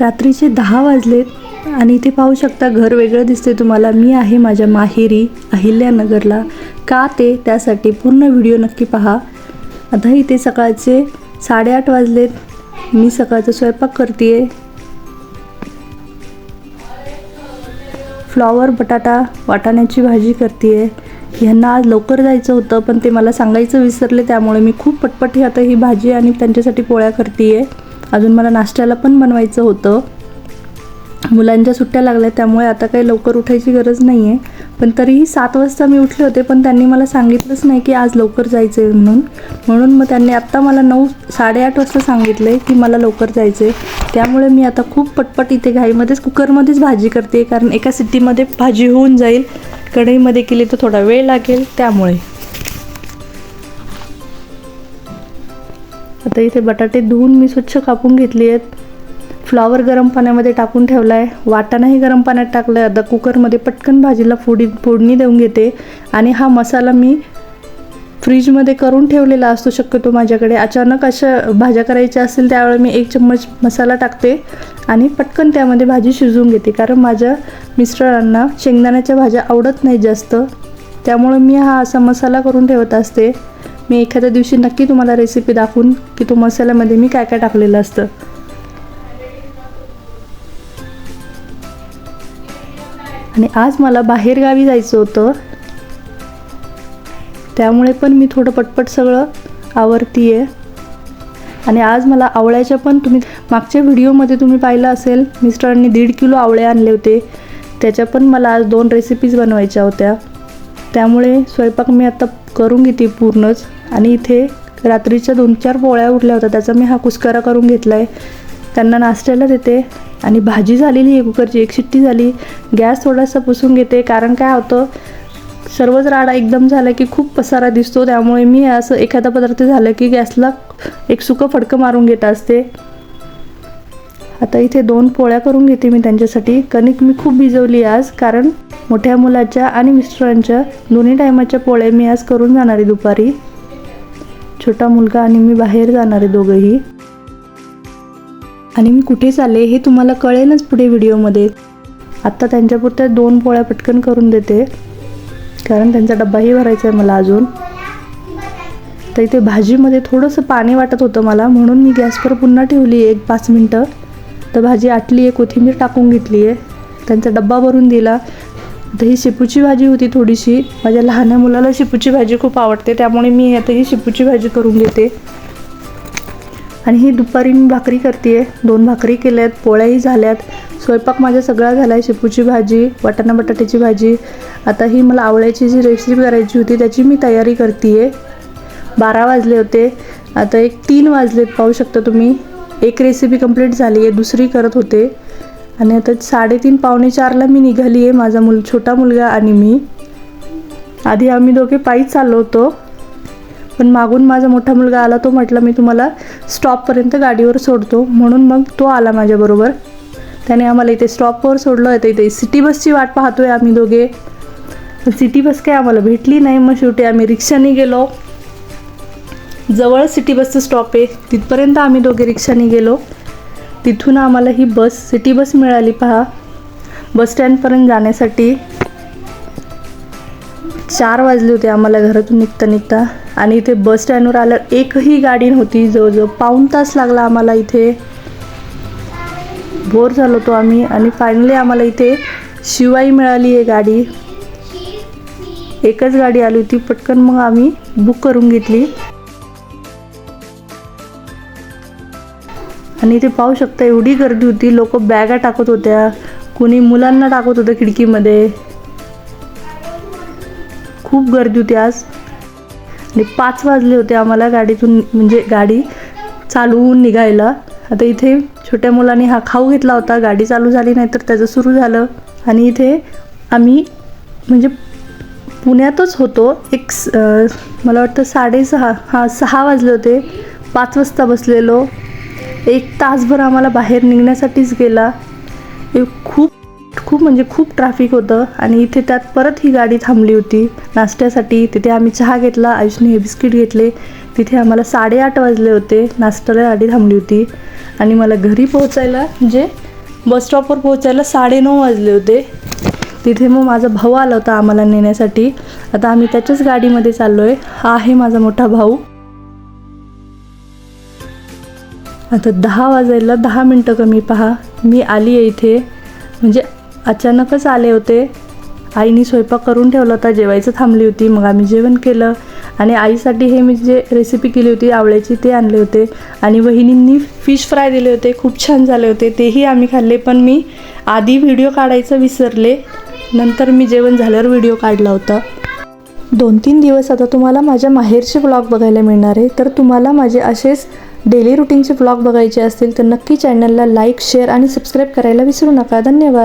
रात्रीचे दहा वाजलेत आणि इथे पाहू शकता घर वेगळं दिसते तुम्हाला. मी आहे माझ्या माहेरी अहिल्यानगरला. का ते? त्यासाठी पूर्ण व्हिडिओ नक्की पहा. आता इथे सकाळचे साडेआठ वाजलेत. मी सकाळचा स्वयंपाक करते फ्लॉवर बटाटा वाटाण्याची भाजी करते ह्यांना आज लवकर जायचं होतं पण ते मला सांगायचं विसरले त्यामुळे मी खूप पटपट आता ही भाजी आणि त्यांच्यासाठी पोळ्या करते आहे अजून मला नाश्त्याला पण बनवायचं होतं. मुलांच्या सुट्ट्या लागल्या त्यामुळे आता काही लवकर उठायची गरज नाही आहे पण तरीही सात वाजता मी उठले होते पण त्यांनी मला सांगितलंच नाही की आज लवकर जायचं आहे म्हणून. म्हणून मग त्यांनी आत्ता मला नऊ साडेआठ वाजता सांगितलं आहे की मला लवकर जायचं आहे त्यामुळे मी आता खूप पटपट इथे घाईमध्येच कुकरमध्येच भाजी करते कारण एका सिटीमध्ये भाजी होऊन जाईल. कढईमध्ये केली तर थोडा वेळ लागेल त्यामुळे. आता इथे बटाटे धुवून मी स्वच्छ कापून घेतली आहेत. फ्लॉवर गरम पाण्यामध्ये टाकून ठेवला आहे वाटाणाही गरम पाण्यात टाकलं आहे आता कुकरमध्ये पटकन भाजीला फोडी फोडणी देऊन घेते. आणि हा मसाला मी फ्रीजमध्ये करून ठेवलेला असतो शक्यतो माझ्याकडे. अचानक अशा भाज्या करायच्या असतील त्यावेळी मी एक चम्मच मसाला टाकते आणि पटकन त्यामध्ये भाजी शिजवून घेते. कारण माझ्या मिस्टरांना शेंगदाण्याच्या भाज्या आवडत नाही जास्त. त्यामुळे मी हा असा मसाला करून ठेवत असते. मी एखाद्या दिवशी नक्की तुम्हाला रेसिपी दाखवून की तो मसाल्यामध्ये मी काय काय टाकलेलं असतं. आणि आज मला बाहेरगावी जायचं होतं. त्यामुळे पण मी थोडं पटपट सगळं आवरती आहे आणि आज मला आवळ्याच्या पण तुम्ही मागच्या व्हिडिओमध्ये तुम्ही पाहिलं असेल मिस्टरांनी दीड किलो आवळे आणले होते. त्याच्या पण मला आज दोन रेसिपीज बनवायच्या होत्या. त्यामुळे स्वयंपाक मी आता करून घेते पूर्णच. आणि इथे रात्रीच्या दोन चार पोळ्या उठल्या होत्या. त्याचा मी हा कुस्करा करून घेतला आहे त्यांना नाश्त्याला देते. आणि भाजी झालेली आहे कुकरची. एक शिट्टी झाली. गॅस थोडासा पुसून घेते. कारण काय होतं सर्वच राडा एकदम झाला की खूप पसारा दिसतो. त्यामुळे मी असं एखादा पदार्थ झालं की गॅसला एक सुकं फडकं मारून घेत असते. आता इथे दोन पोळ्या करून घेते मी त्यांच्यासाठी. कणिक मी खूप भिजवली आज. कारण मोठ्या मुलाच्या आणि मिस्टरांच्या दोन्ही टायमाच्या पोळ्या मी आज करून जाणार आहे दुपारी. छोटा मुलगा आणि मी बाहेर जाणार आहे दोघंही. आणि मी कुठे चालले हे तुम्हाला कळेलच पुढे व्हिडिओमध्ये. आत्ता त्यांच्यापुरत्या दोन पोळ्या पटकन करून देते. कारण त्यांचा डब्बाही भरायचा आहे मला अजून. तर इथे भाजीमध्ये थोडंसं पाणी वाटत होतं मला म्हणून मी गॅसवर पुन्हा ठेवली एक पाच मिनटं. तर भाजी आटली आहे कोथिंबीर टाकून घेतली आहे त्यांचा डब्बा भरून दिला. तर ही शेपूची भाजी होती थोडीशी. माझ्या लहान मुलाला शेपूची भाजी खूप आवडते त्यामुळे मी आता ही शेपूची भाजी करून घेते. आणि ही दुपारी मी भाकरी करते दोन भाकरी केल्यात पोळ्याही झाल्यात. स्वयंपाक माझा सगळा झाला आहे शेपूची भाजी वाटाणा बटाट्याची भाजी. आता ही मला आवळ्याची जी रेसिपी करायची होती त्याची मी तयारी करते आहे बारा वाजले होते. आता एक तीन वाजलेत पाहू शकता तुम्ही. एक रेसिपी कंप्लीट झाली आहे दुसरी करत होते. आणि आता साडेतीन पावणे चारला मी निघाली आहे माझा मुल छोटा मुलगा आणि मी. आधी आम्ही दोघे पायीच चाललो होतो पण मागून माझा मोठा मुलगा आला तो म्हटला मी तुम्हाला स्टॉपपर्यंत गाडीवर सोडतो. म्हणून मग तो आला माझ्याबरोबर त्याने आम्हाला इथे स्टॉपवर सोडलं आहे इथे सिटी बसची वाट पाहतोय आम्ही दोघे. सिटी बस काय आम्हाला भेटली नाही मग शेवटी आम्ही रिक्षाने गेलो. जवळ सिटी बसचं स्टॉप आहे तिथपर्यंत आम्ही दोघे रिक्षाने गेलो. तिथून आम्हाला ही बस सिटी बस मिळाली पहा. बस स्टँडपर्यंत जाण्यासाठी चार वाजले होते आम्हाला घरातून निघता निघता. आणि इथे बस स्टँडवर आल्यावर एकही गाडी नव्हती. जवळजवळ पाऊण तास लागला आम्हाला इथे. बोर झालो होतो आम्ही. आणि फायनली आम्हाला इथे शिवाई मिळाली आहे गाडी. एकच गाडी आली होती. पटकन मग आम्ही बुक करून घेतली. आणि इथे पाहू शकता एवढी गर्दी होती. लोक बॅगा टाकत होत्या. कुणी मुलांना टाकत होतं खिडकीमध्ये. खूप गर्दी होती आज. आणि पाच वाजले होते आम्हाला गाडीतून म्हणजे गाडी चालवून निघायला. आता इथे छोट्या मुलांनी हा खाऊ घेतला होता. गाडी चालू झाली नाही तर त्याचं सुरू झालं. आणि इथे आम्ही म्हणजे पुण्यातच होतो. एक स- मला वाटतं साडेसहा हां सहा वाजले होते. पाच वाजता बसलेलो. एक तासभर आम्हाला बाहेर निघण्यासाठीच गेला. हे खूप खूप म्हणजे खूप ट्रॅफिक होतं आणि इथे त्यात परत ही गाडी थांबली होती. नाश्त्यासाठी तिथे आम्ही चहा घेतला आयुषने हे बिस्किट घेतले. तिथे आम्हाला साडेआठ वाजले होते. नाश्त्याला गाडी थांबली होती. आणि मला घरी पोहोचायला म्हणजे बस स्टॉपवर पोहोचायला साडेनऊ वाजले होते. तिथे मग माझा भाऊ आला होता आम्हाला नेण्यासाठी. आता आम्ही त्याच्याच गाडीमध्ये चाललो आहे हा आहे माझा मोठा भाऊ. आता दहा वाजायला दहा मिनटं कमी पहा. मी आली आहे इथे. म्हणजे अचानकच आले होते. आईने स्वयंपाक करून ठेवला होता. जेवायचं थांबली होती. मग आम्ही जेवण केलं. आणि आईसाठी हे मी जे रेसिपी केली होती आवळ्याची ते आणले होते. आणि वहिनींनी फिश फ्राय दिले होते. खूप छान झाले होते. तेही आम्ही खाल्ले. पण मी आधी व्हिडिओ काढायचं विसरले. नंतर मी जेवण झाल्यावर व्हिडिओ काढला होता. दोन तीन दिवस आता तुम्हाला माझ्या माहेरचे ब्लॉग बघायला मिळणार आहे. तर तुम्हाला माझे असेच डेली रुटीनचे ब्लॉग बघायचे असतील तर नक्की चॅनलला लाईक शेअर आणि सबस्क्राईब करायला विसरू नका. धन्यवाद.